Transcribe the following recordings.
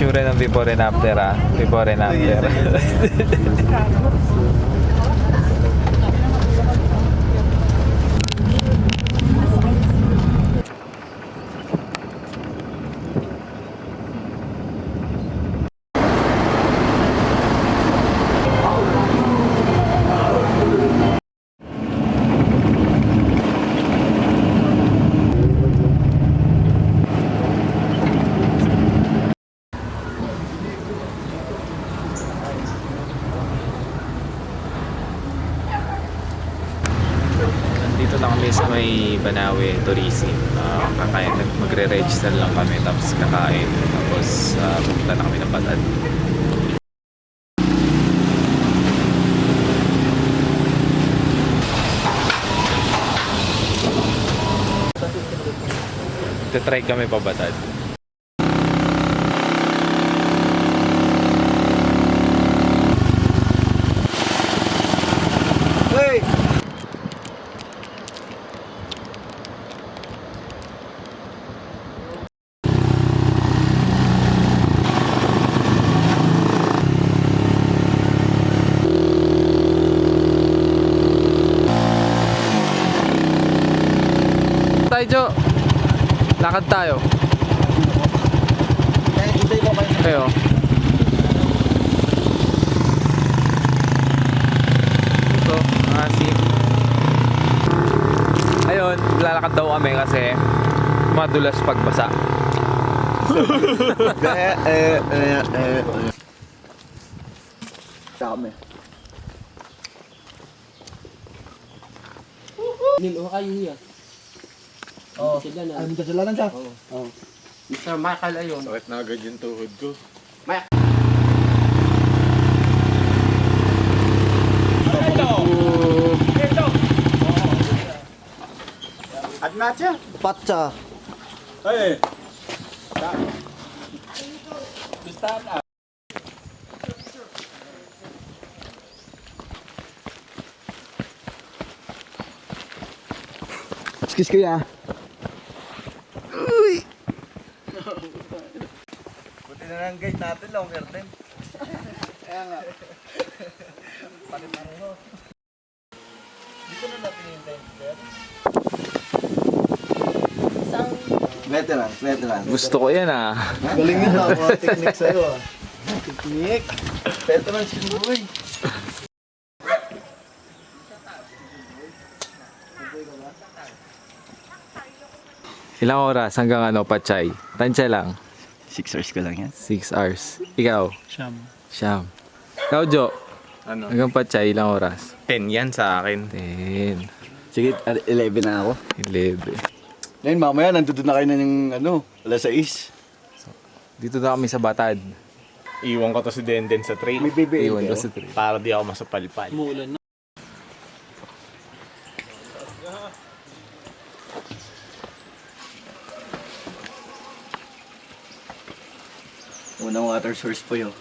itsura ng before and after ah. Before and after. Dito na kami sa may Banawe Tourism. Uh, kakain, nag- magre-register lang kami tapos kakain. Tapos uh, pupunta na kami ng Batad. Try kami pa Batad. Hey! Tayo, Jo. Lakad tayo. Kayo. Ito, mga asim. Ayun, lalakad daw kami kasi madulas pagbasa. Eh, eh, eh, eh, eh. Dami. Nilo kayo niya. Oh. Sila na. Ay, may kasalanan siya. Oh. Mr. Michael ayun. Sakit na agad yung tuhod ko. Patsa. Excuse kuya. Uy! Buti na lang guide natin, longer time. Kaya nga. Palipareho. Dito na natin yung time, sir. Veteran, veteran. Gusto ko yan ah. Galing yun ah, mga technique sa'yo ah. Technique. Veteran si Boy. Ilang oras hanggang ano, Pachay? Tansya lang. Six hours ko lang yan. 6 hours. Ikaw? Siyam. Siyam. Ikaw, Jo? Ano? Hanggang Pachay, ilang oras? 10 yan sa akin. 10, Sige, al- 11 na ako. 11. Ngayon mamaya, nandito na kayo na yung ano, alas 6. Dito na kami sa Batad. Iwan ko to si Denden sa train. May BBL Iwan ko sa train. Para di ako masapalpal. Muulan na. Unang water source po yun.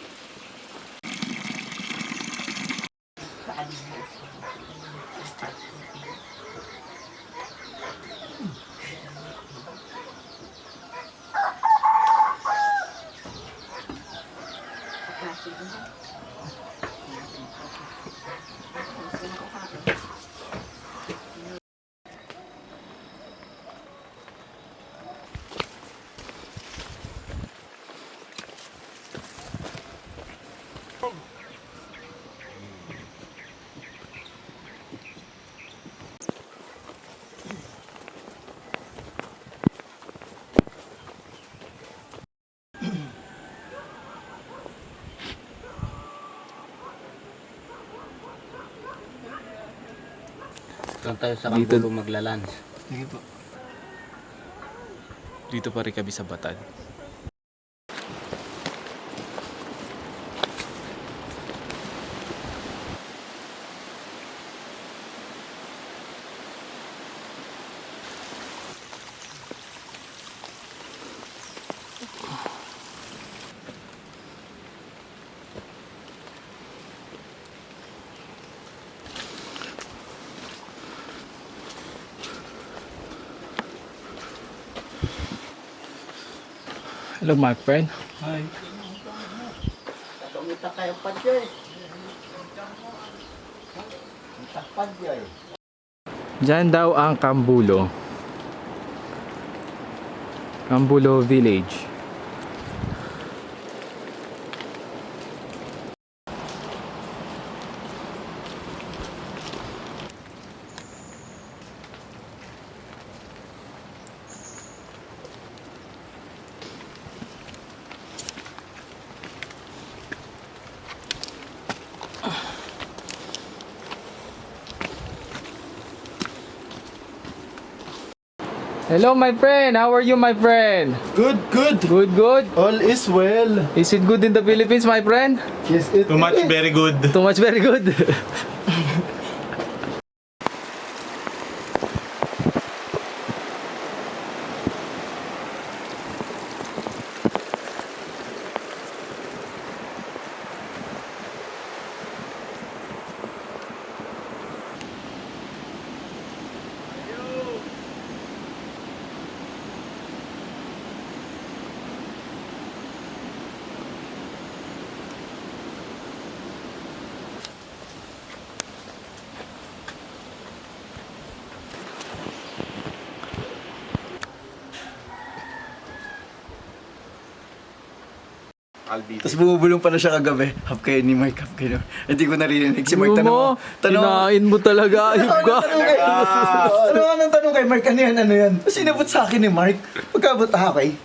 Doon tayo sa Dito- Kambulo maglalans. Dito pa rin kami sa Batad. Hello, my friend. Hi. Tumita kayo pa dyan. Takpan. Diyan daw ang Kambulo. Kambulo Village. Hello my friend, how are you my friend? Good, good. Good, good. All is well. Is it good in the Philippines my friend? Yes, it Too much, is. very good. Too much very good. Albi. Tapos bumubulong pa na siya kagabi. Half kayo ni Mike, half kayo. Hindi ko narinig. Si Mike tanong mo. Tanong mo. Kinain mo talaga, ayop ka. Ano nga nang tanong kay Mark? Ano yan? Ano yan? Tapos sinabot sa akin ni Mark. Pagkabot hakay.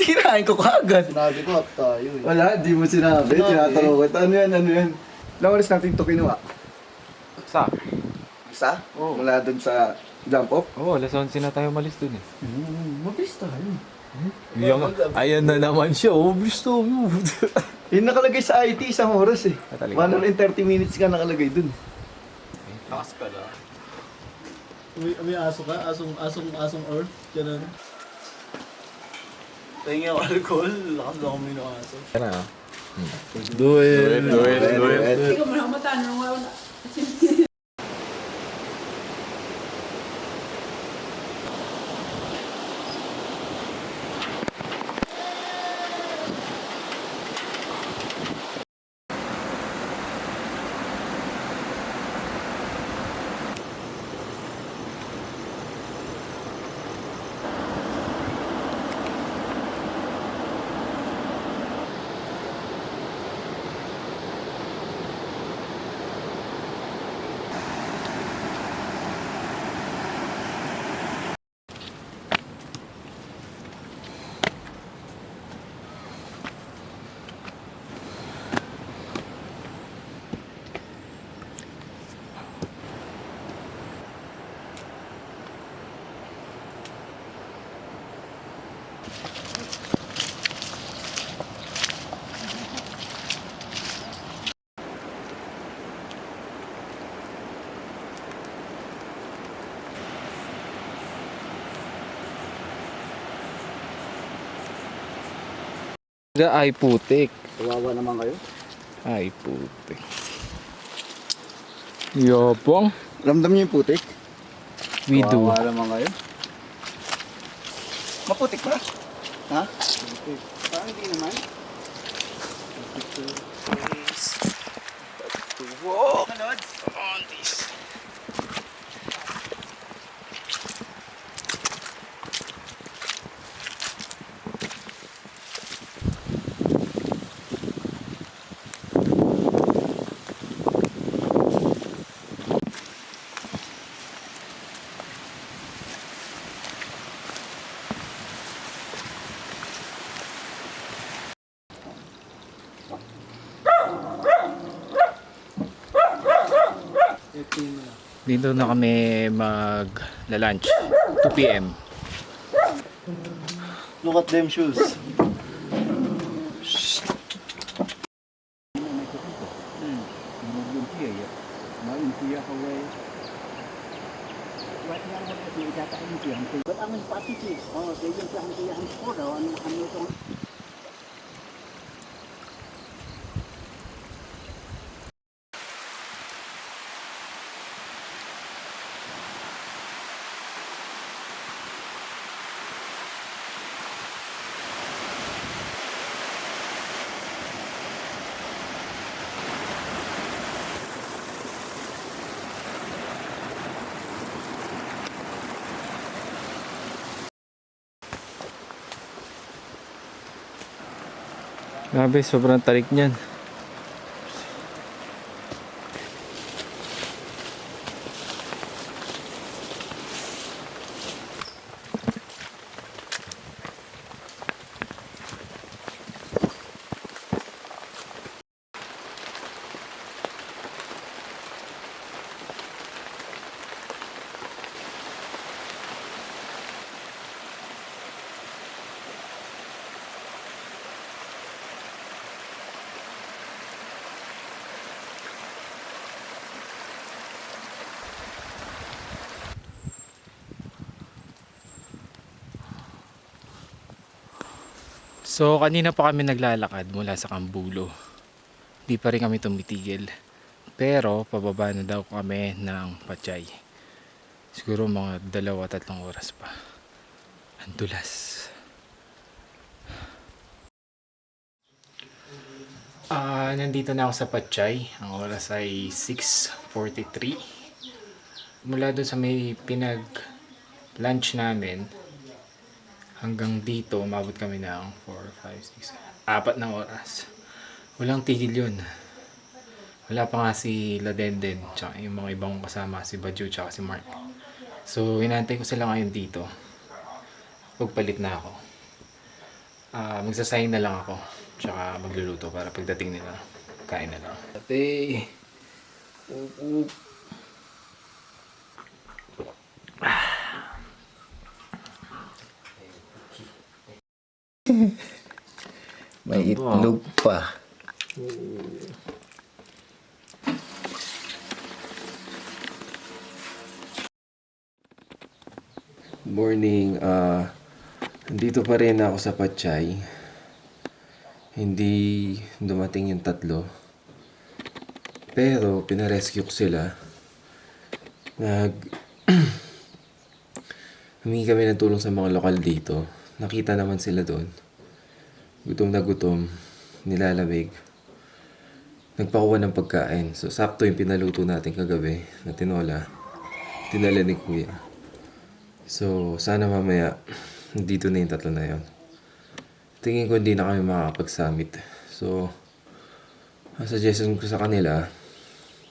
Tinahin ko kagad. Sinabi ko, up tayo eh. Wala, di mo sinabi. Sinabi. Tinatanong ko. Ano yan? Ano yan? Ilang oras natin ito kinuha? Sa? Isa? Mula dun sa jump off? Oo, oh, alas 11 na tayo malis dun eh. Hmm, mabilis tayo. Yung, ayan na naman siya, oh, gusto mo. Yung nakalagay sa IT, isang oras eh. Ah, talaga? 130 minutes ka nakalagay dun. Takas pala. May, may aso ka? Asong, asong, asong earth? Ganun. Tingin yung alcohol. Lakas na kami ng aso. Yan na. Do it, do it, do it. Hindi ko man matanong wala. Ay putik. Kawawa naman kayo. Ay putik. Yopong. Ramdam niyo yung putik? We do. Kawawa naman kayo. Maputik ba? Ha? Parang hindi naman. Walk on this. dito na kami mag lunch 2 p.m. Look at them shoes. Ba't ang pati Oh, dahil yung pati ang puro, ano, ano itong... Grabe, sobrang tarik niyan. So, kanina pa kami naglalakad mula sa Kambulo. Di pa rin kami tumitigil. Pero, pababa na daw kami ng Pachay. Siguro mga dalawa, tatlong oras pa. Ang dulas. Ah, nandito na ako sa Pachay. Ang oras ay 6.43. Mula doon sa may pinag lunch namin, hanggang dito, umabot kami ng 4, 5, 6, apat na oras. Walang tigil yun. Wala pa nga si Ladenden, tsaka yung mga ibang kasama, si Badju, tsaka si Mark. So, hinantay ko sila ngayon dito. Pagpalit na ako. Ah, magsasayang na lang ako, tsaka magluluto para pagdating nila, kain na lang. Ate, May itlog pa. Morning, ah nandito pa rin ako sa Pachay. Hindi dumating yung tatlo. Pero pinarescue ko sila. Nag Humingi kami ng tulong sa mga lokal dito. Nakita naman sila doon. Gutom na gutom. Nilalamig. Nagpakuha ng pagkain. So, sakto yung pinaluto natin kagabi na tinola. Tinala ni Kuya. So, sana mamaya, dito na yung tatlo na yon. Tingin ko hindi na kami makakapag-summit. So, ang suggestion ko sa kanila,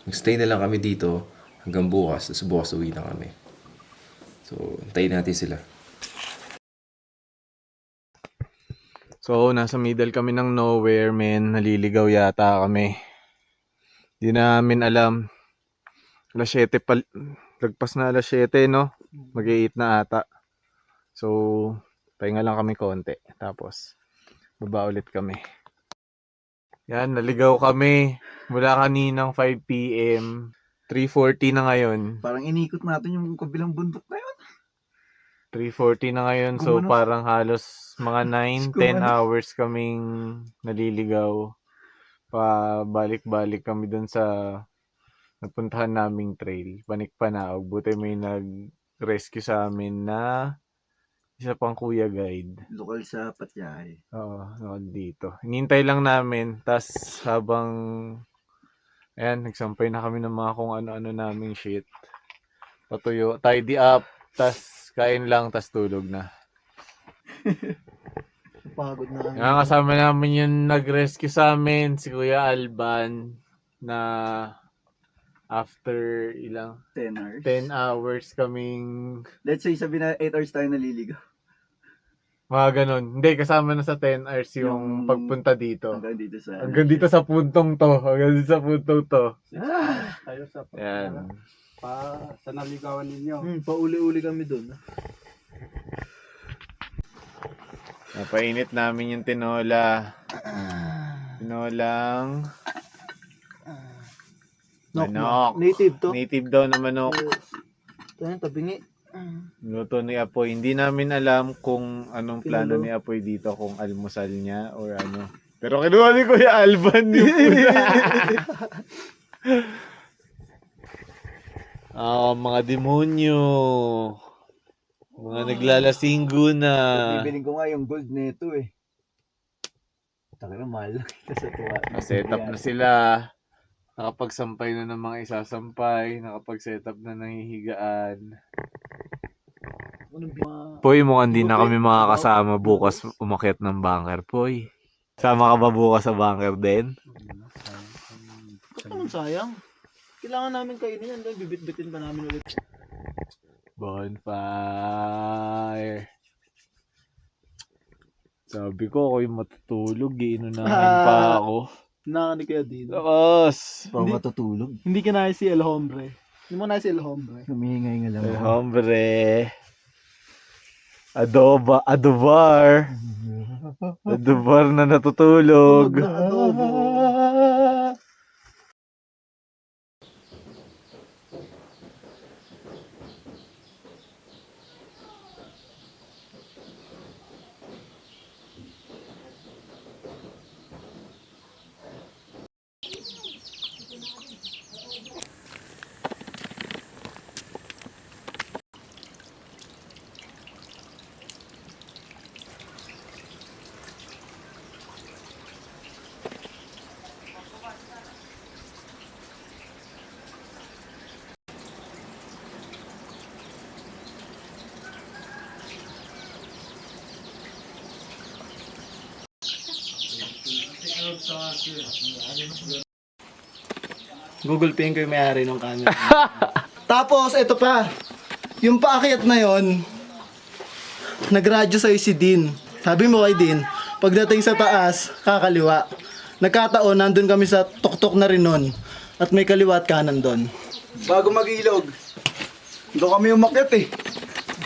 magstay na lang kami dito hanggang bukas, tapos bukas uwi na kami. So, antayin natin sila. So, nasa middle kami ng nowhere, men. Naliligaw yata kami. Di namin alam. Alas 7 pa. Lagpas na alas 7, no? Mag-8 na ata. So, pahinga lang kami konti. Tapos, baba ulit kami. Yan, naligaw kami. Mula kaninang 5 p.m. 3.40 na ngayon. Parang inikot natin yung kabilang bundok na yun. 3.40 na ngayon. So, Gumano. parang halos mga 9, 10 Gumano. hours kaming naliligaw. Pa balik-balik kami dun sa napuntahan naming trail. Panik Panaog. Buti may nag-rescue sa amin na isa pang kuya guide. Lokal sa Patyay. Oo, noon dito. Hinintay lang namin. tas habang ayan, nagsampay na kami ng mga kung ano-ano naming shit. Patuyo, tidy up, tas kain lang, tas tulog na. Pagod na kami. Nga kasama namin yung nag-rescue sa amin, si Kuya Alban, na after ilang 10 hours. 10 hours kaming Let's say, sabi na 8 hours tayo naliligaw. mga ganon. Hindi, kasama na sa 10 hours yung, Yung pagpunta dito. Hanggang dito sa... Hanggang dito sa puntong to. Hanggang dito sa puntong to. Tayo sa Yan. Pa sa naligawan ninyo. Hmm, pauli-uli kami doon. Napainit namin yung tinola. Tinolang Nok, manok. Native to. Native daw na manok. Ito yan, tabingi. Luto ni Apoy. Hindi namin alam kung anong plano ni Apoy dito. Kung almusal niya or ano. Pero kinuha ni Kuya Alban yung pula. Ah, mga demonyo. Mga naglalasinggo na. Bibiling ko nga yung gold nito eh. Taka na, mahal lang kita sa tuwa. Up na sila. Nakapagsampay na ng mga isasampay. Nakapag-set up na ng hihigaan. Poy, mukhang hindi na kami makakasama bukas umakyat ng bunker, Poy. Sama ka ba bukas sa bunker din? Naman sayang? Kailangan namin kainin yan. Doon, bibit-bitin pa namin ulit. Bonfire. Sabi ko, ako yung matutulog. Iinunahan pa ako. Nakakani kaya din. Tapos, Pag matutulog. Hindi kinaya si El Hombre. Hindi mo na si El Hombre. Humingay nga lang ako. hombre. Adoba, adobar. Adobar na natutulog. Adobo. Google Pay ko yung may-ari ng camera. Tapos, ito pa. Yung paakyat na yon, nagradyo sa'yo si Dean. Sabi mo kay Dean, pagdating sa taas, kakaliwa. Nagkataon, nandun kami sa tuktok na rin nun. At may kaliwa at kanan doon. Bago mag-ilog, doon kami umakyat eh.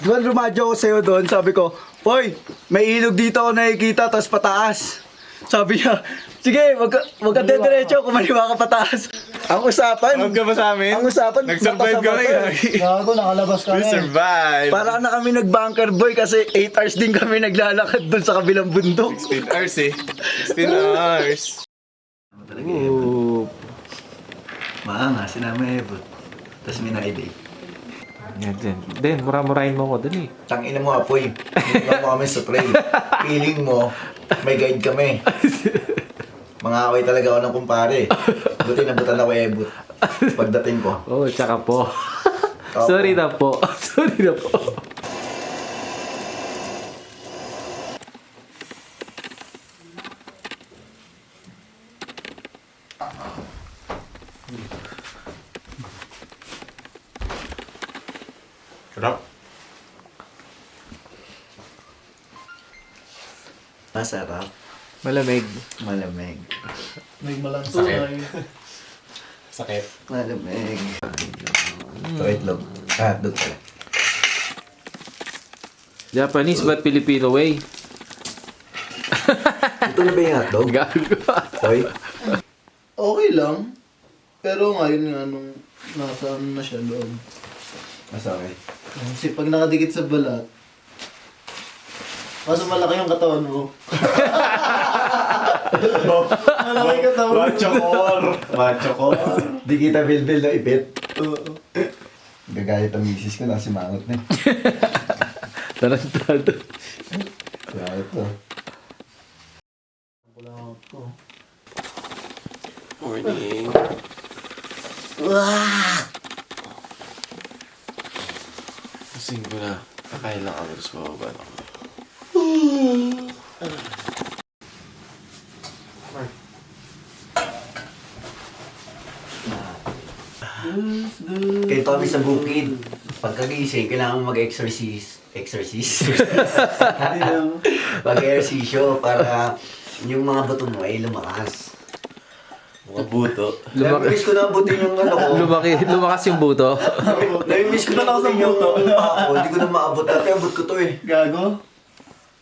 Di ba ako sa'yo doon, sabi ko, Hoy, may ilog dito ako nakikita, tapos pataas. Sabi niya, sige, wag ka, wag ka diretso, kumaliwa ka pataas. Ang usapan, Huwag ka ba sa amin? ang usapan, Nag-survive baka kami, sa gagi. Gago, nakalabas We kami. survived. Para na kami nag-bunker boy kasi 8 hours din kami naglalakad doon sa kabilang bundok. 16 hours eh. 16 hours. Ooh. Maanga, sinama Ebot. Tapos may na-date. Yan, yan. Den, mura-murahin mo ko dun eh. Tangina mo, Apoy. Hindi mo kami sa trail. Feeling mo, may guide kami. Mga away talaga ako ng kumpare. Buti nabutan ako Ebot. Pagdating ko. Oo, oh, tsaka po. Opo. Sorry na po. Sorry na po. Masarap. Malamig. Malamig. May malantunay. Sakit. Malamig. Ito itlog. Ah, doon pala. Japanese but Filipino way? Ito na ba yung hotdog? Gago. Hoy. Okay lang. Pero ngayon nga nung nasa ano na siya loob. Mas okay. Kasi pag nakadikit sa balat, Kaso malaki yung katawan mo. malaki katawan mo. Machokor. Machokor. Di kita bilbil na ipit. Oo. Gagalit ang misis ko, nasimangot na. Tarantado. Gagalit to. Morning. Gising ko na. Kakain lang ako. Tapos bababa na ako. Kami sa bukid. Pagkagising, kailangan mag-exercise. Exercise? Mag-exercisyo para yung mga buto mo ay lumakas. Mga buto. Namiss ko na abutin yung ano ko. Lumaki, lumakas yung buto. Namiss ko na yung paa ko. Hindi ko na maabot. Dati abot ko to eh. Gago?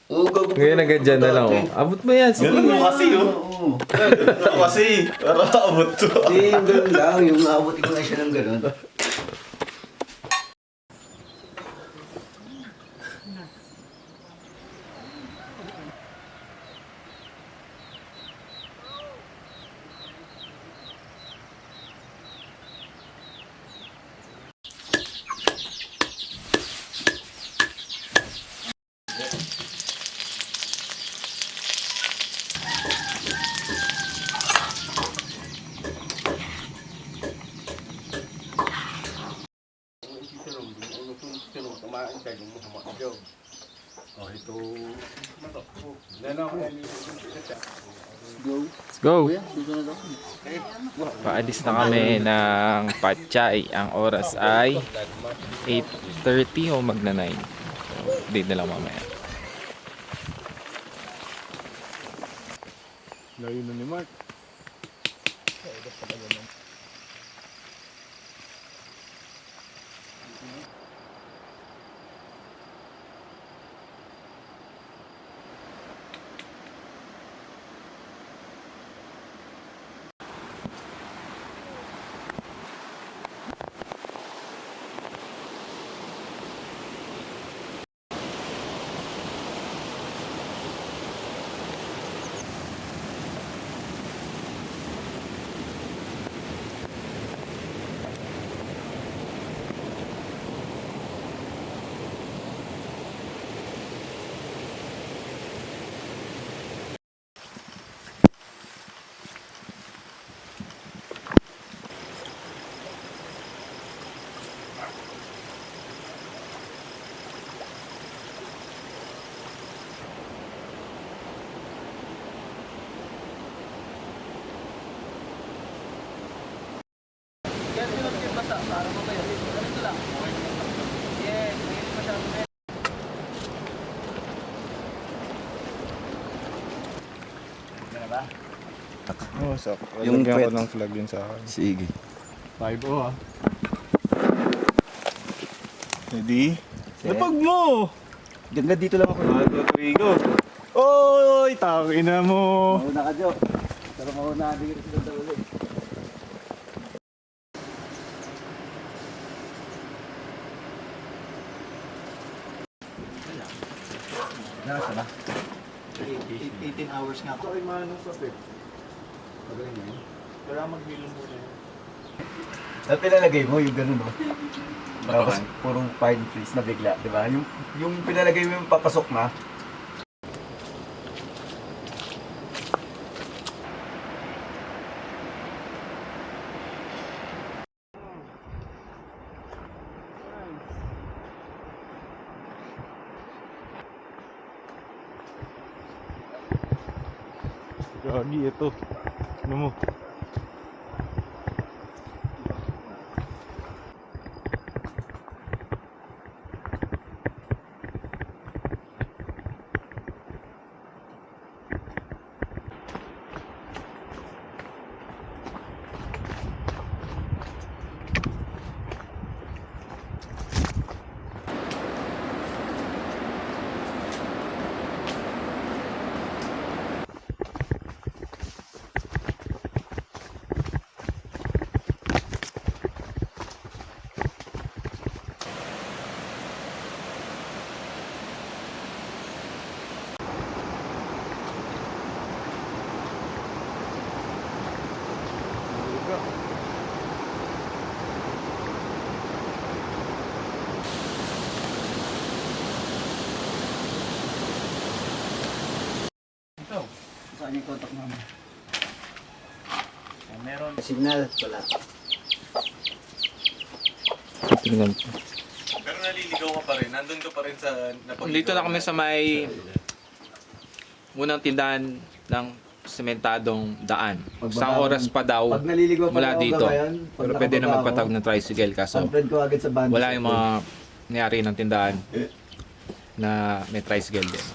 Oo, gago. Ngayon agad dyan na lang. Oh. Abot mo yan. Sige. Ganun mo kasi oh. Oo. Ganun mo kasi. Para abot to. Hindi, yung ganun lang. Yung naabutin ko na siya ng ganun. Pachay. Ang oras ay 8.30 o magna 9. So, date na lang mamaya. Layo na ni Mark. So, Yung lagyan ko pet. ng flag yun sa akin. Sige. 5-0 ah. Ready? Lapag mo! Ganda dito lang ako. Bago Trigo. Oy, taki na mo. Mauna ka, Jo. Pero mauna ka dito sa ulo. Nasa na? 18 hours nga po. Ay, manong sa pet. Kaya maghilom mo na yun. Dahil pinalagay mo yung ganun, no? Tapos purong pine trees na bigla, di ba? Yung, yung pinalagay mo yung papasok na, Gagi, ito. Ano mo? Saan yung contact mo? Meron. Signal, wala. Tingnan po. Pero naliligaw ka pa rin. Nandun ka pa rin sa... Dito na kami sa may unang tindahan ng sementadong daan. Isang oras pa daw pag naliligaw pa mula ako dito. ngayon, pag Pero pwede na nakababa magpatag ako, ng tricycle kaso Unfriend ko agad sa band. wala yung mga nangyari ng tindahan na may tricycle din.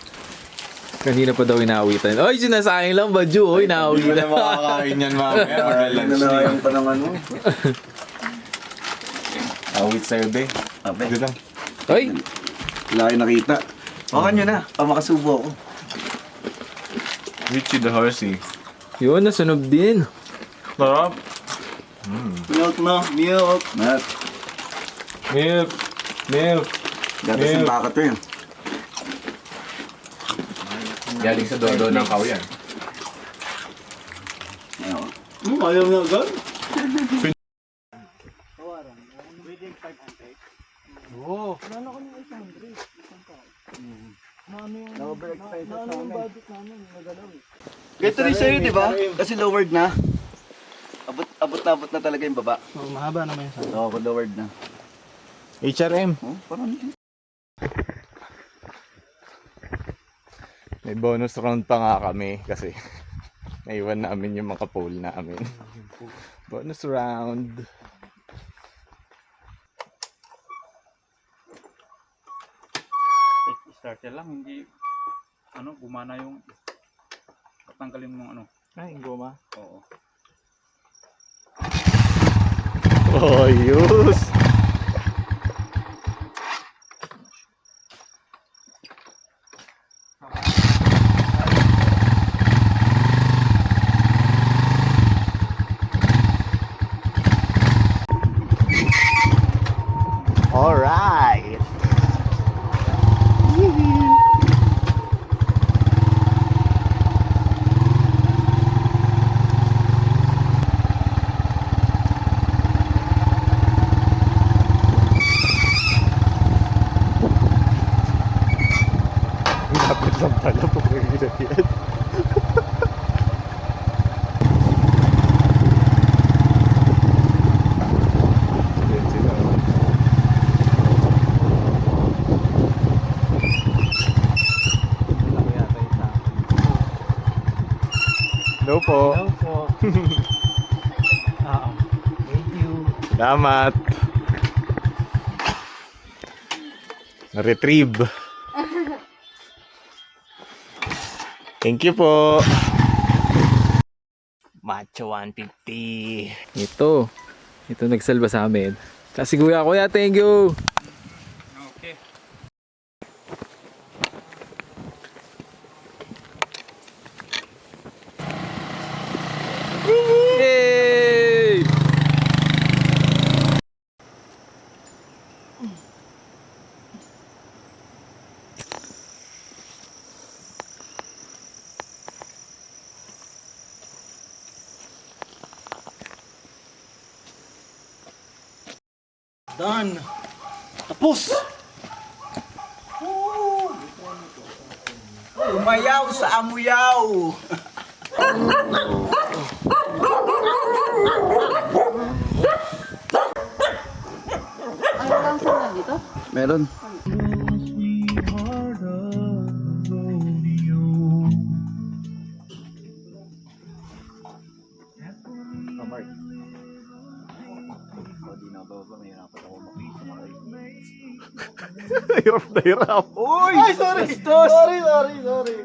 Kanina pa daw inaawitan. Oy, sinasayang lang ba, Ju? Oy, Hindi inaawitan. na makakain yan mamaya. Magla-lunch Ano na na yung panang ano? Awit sa'yo, be. Ape, Dito lang. Oy, wala kayo nakita. Baka nyo na, pa makasubo ako. Richie the Horsey. yun, nasunog din. Sarap. Milk no, milk. Mat, Milk. Milk. gatas ng baka to yun. Galing sa dodo ng kauyan. Ayun. Hmm, ayaw na agad. Ganito rin sa'yo, di ba? Kasi lowered na. Abot, abot na abot na talaga yung baba. Oh, mahaba naman yung Oo, oh, lowered na. HRM. Oh, parang May bonus round pa nga kami kasi naiwan namin yung mga pole namin. bonus round. Starter lang, hindi ano, gumana yung tanggalin mo ano. Ay, goma. Oo. Oh, yus! All right. Salamat. Na-retrieve. Thank you po. Macho 150. Ito. Ito nagsalba sa amin. Kasi kuya, kuya, thank you. Hirap na hirap. Uy! Ay, sorry. Sorry, sorry, sorry.